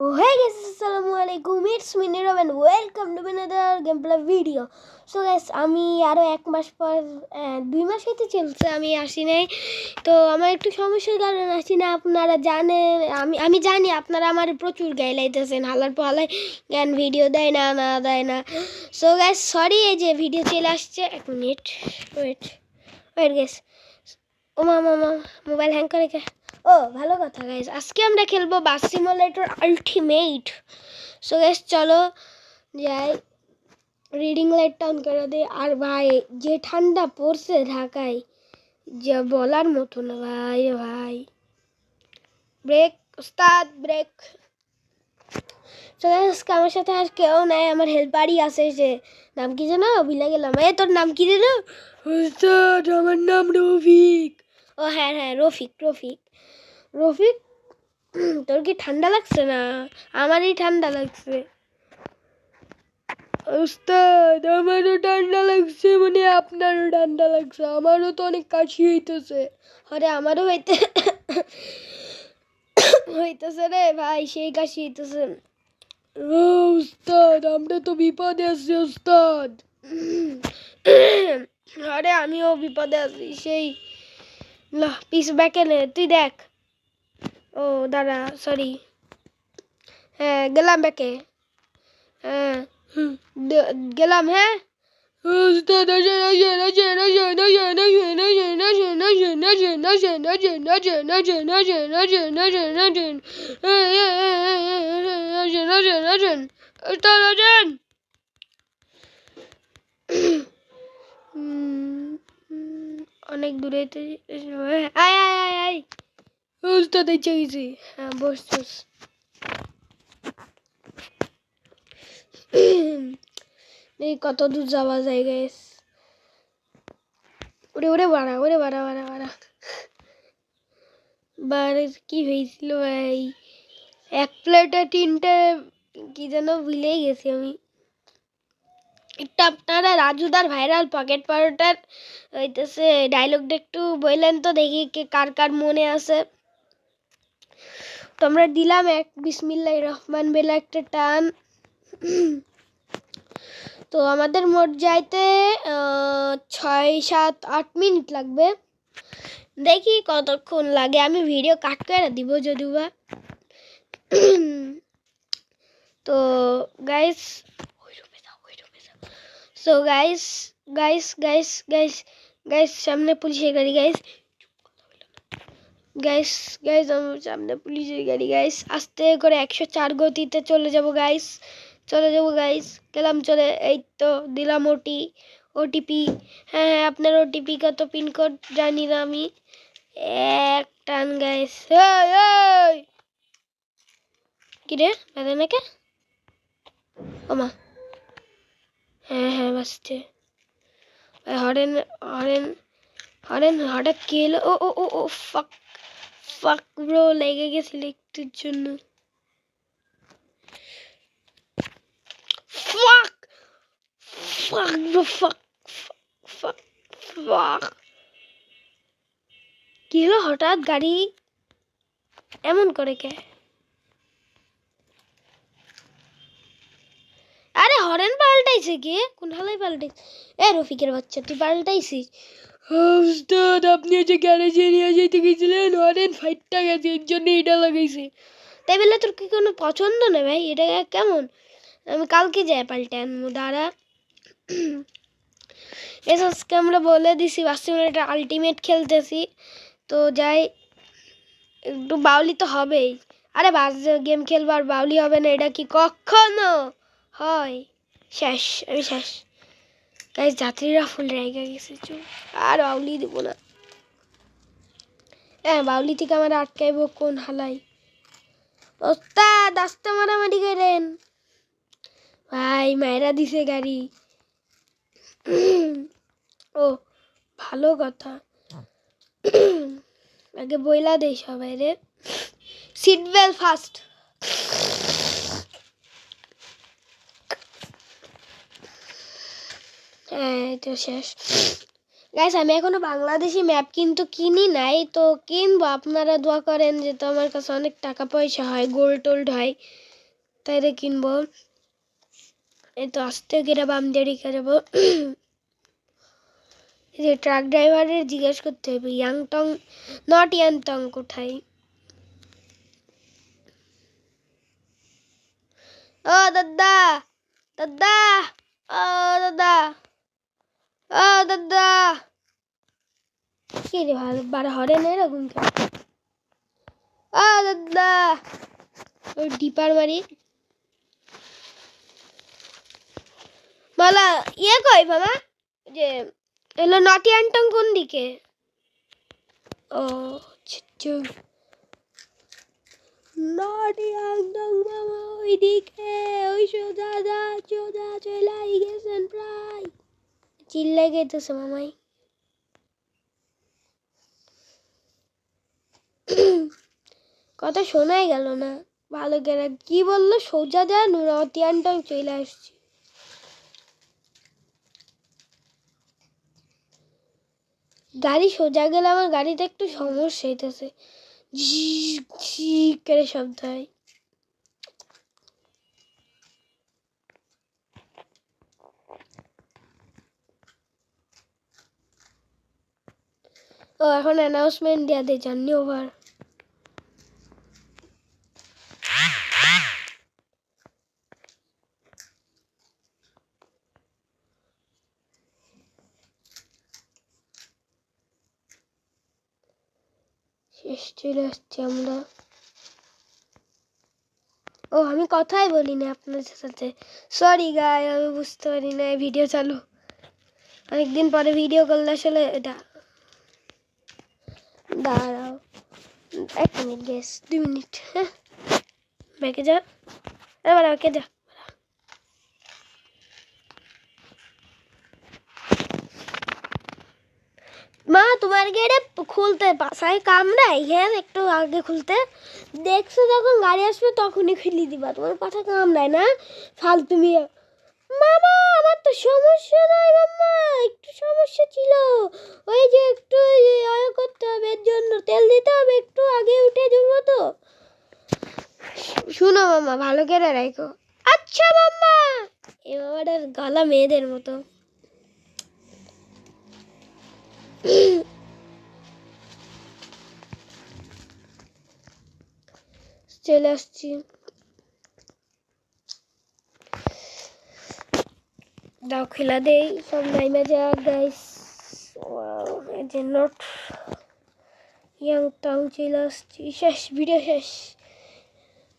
হয়ে গেছে আসসালামু আলাইকুম। ইটস মি নিরবেন welcome to বিনাদার game play video so guys আমি আরও এক মাস পর দুই মাস হইতে চলছে, আমি আসি নাই। তো, আমার একটু সমস্যার কারণে আসি না আপনারা জানেন, আমি আমি জানি আপনারা আমার প্রচুর গাইলাইতেছেন হালার পালাই জ্ঞান ভিডিও দেয় না না দেয় না। সো গ্যাস সরি এই যে ভিডিও চলে আসছে, এক মিনিট ওয়েট ওয়েট গ্যাস ও মা মোবাইল হ্যাং করে কে? ও, ভালো কথা গাইজ আজকে আমরা খেলব bus simulator ultimate. So guys চলো যাই। রিডিং লাইটটা অন করে দিই। আর ভাই, যে ঠান্ডা পড়ছে ঢাকায়, যা বলার মতো না, ভাই ভাই। ব্রেক উস্তাদ ব্রেক তো আজকে আমার সাথে আর কেউ নাই, আমার হেল্পারই আছে সে নাম কি যেন? ভুলে গেলাম। এ, তোর নাম কি ওস্তাদ, আমার নাম রফিক। ও হ্যাঁ হ্যাঁ রফিক রফিক। রফিক তোর কি ঠান্ডা লাগছে না? আমারই ঠান্ডা লাগছে। ওস্তাদ আমারও ঠান্ডা লাগছে মানে আপনারও ঠান্ডা লাগছে আমারও তো অনেক কাশি হইতেছে। আরে আমারও হইতে হইতেছে রে ভাই সেই কাশি হইতেছে। উস্তাদ আমরা তো বিপদে আছি উস্তাদ আরে আমিও বিপদে আছি সেই না পিস ব্যাকে নে তুই দেখ। ও দাঁড়া সরি হ্যাঁ গেলাম ব্যাকে হ্যাঁ গেলাম হ্যাঁ অনেক দূরে আয় আয় আয় আয় গেছি হ্যাঁ বস বস এই কত দূর যাওয়া যায় গ্যাস ওরে ওরে, বাড়া ওরে, বাড়া বাড়া বাড়া। বারে, কি হয়েছিল ভাই? এক প্লেটে তিনটে, কি যেন ভুলেই গেছি আমি। একটা আপনারা রাজুদার ভাইরাল পকেট পারোটার হইতেছে ডায়লগটা একটু বললেন তো দেখি কে, কার কার মনে আছে। তো আমরা দিলাম এক বিসমিল্লাহ রহমান বেলা একটা টান। তো আমাদের মোট যাইতে ছয়, সাত, আট মিনিট লাগবে। দেখি কতক্ষণ লাগে, আমি ভিডিও কাট করে দিব যদিও বা তো guys so guys guys guys guys guys সামনে পুলিশের গাড়ি গাইস গাইস গাইস আমার সামনে পুলিশের গাড়ি গাইস আস্তে করে একশো চার গতিতে চলে যাব গাইস চলে যাব গাইস গেলাম, চলে, এই তো দিলাম ওটি ওটিপি হ্যাঁ হ্যাঁ আপনার ওটিপি কত? পিনকোড জানি না আমি। এক টান গাইস এই কি রে বেদে নাকি? ওমা। হ্যাঁ হ্যাঁ বাসছে হরেন হরেন হরেন, হঠাৎ কি এলো ও ও ও ও ফাক ফাক ব্রো লেগে গেছিল একটুর জন্য। ফাক ফাক ব্রো ফাক ফাক ফাক কি হলো হঠাৎ গাড়ি এমন করে কে? আরে হরেন পাল্টাইছে কি? কোন হালাই পাল্টাইছে? এ রফিকের বাচ্চা তুই পাল্টাইছিস? উস্তাদ আপনি যে গ্যারেজে নিয়ে যেতে গেছিলেন হরেন ফাইটটা গেছে এর জন্য এটা লাগাইছে। তাই বলে তোর কি কোনো পছন্দ না ভাই? এটা কেমন? আমি কালকে যাই পাল্টে আনব দাঁড়া। এস আজকে আমরা বলে দিছি বাস্তবে এটা আলটিমেট খেলতেছি। তো যাই একটু বাউলি তো হবেই। আরে বাস গেম খেলব আর বাউলি হবে না এটা কি কখনো হয়? শেষ, আমি শেষ। গাইজ যাত্রীরা ফুল রেগে গেছে আর বাউলি দেবো না। হ্যাঁ বাউলি থেকে আমার আটকাইবো কোন হালাই? আস্তে মারামারি করেন। ভাই মায়েরা দিছে গাড়ি। ও, ভালো কথা। আগে বইলা দেই সবাই রে সিট বেল ফার্স্ট হ্যাঁ তো শেষ। গাইস আমি এখনও বাংলাদেশি ম্যাপ কিন্তু কিনি নাই, তো কিনবো। আপনারা দোয়া করেন যে তো আমার কাছে অনেক টাকা পয়সা হয় গোল্ড টোল্ড হয় তাইলে কিনবো। এই তো আস্তে গেলে বাম দিয়ে রেখে যাব। এই যে ট্রাক ড্রাইভারের জিজ্ঞেস করতে হবে ইয়াংটং নট ইয়াংটং কোথায়? ও দাদা দাদা, ও দাদা। দাদা। কি রে ভালো বার হরে নেই এরকম কেন? দাদা। ওই ডিপার মালা ইয়ে কই মামা? যে এলো নটি আন্টং কোন দিকে? ও নটি আন্টং মামা ওই দিকে ওই সোজা যা সোজা চলে গেছেন প্রায়। চিল্লাই গেতেছে মামাই। কথা শোনাই গেল না। ভালো করে কি বলল? সোজা যা নটি আন্টং চলে আসছি। গাড়ি সোজা গেলে আমার গাড়িতে একটু সমস্যা হইতেছে। ঝিক ঝিক করে শব্দ হয়। ও, এখন অ্যানাউন্সমেন্ট দেওয়া দিয়ে জার্নি ওভার শেষ চলে আসছি আমরা। ও, আমি কথাই বলি না আপনাদের সাথে। সরি গাই আমি বুঝতে পারি না ভিডিও চালু। অনেকদিন পরে ভিডিও করলে আসলে এটা। দাঁড়াও এক মিনিট গেস দুই মিনিট হ্যাঁ ব্যাকে যা এবার ব্যাকে যা মা, তোমার গেটে খুলতে পাশায় কামড়াই হ্যাঁ একটু আগে খুলতে। দেখছ যখন গাড়ি আসবে, তখনই খুলে দিবা। তোমার পাঠা কামড়ায় না? ফালতু মিয়া। মামা, আমার তো সমস্যা নাই, মামা। একটু সমস্যা ছিল। ওই যে একটু আয় করতে হবে এর জন্য তেল দিতে হবে একটু আগে উঠে যাব তো শুনো মামা ভালো করে রাখো আচ্ছা মাম্মা। এ মামাটার গলা মেয়েদের মতো। চলে আসছি। দাও, খেলা দেই। সব নাইমা যাক গাইস যে নট ইয়াং টং চলে আসছি। শেষ ভিডিও শেষ।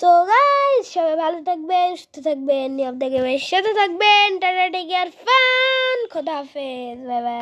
তো গাইস সবাই ভালো থাকবেন সুস্থ থাকবেন নিয়ম থেকে সাথে থাকবেন টাটা টেক কেয়ার ফান খোদা হাফেজ বাই বাই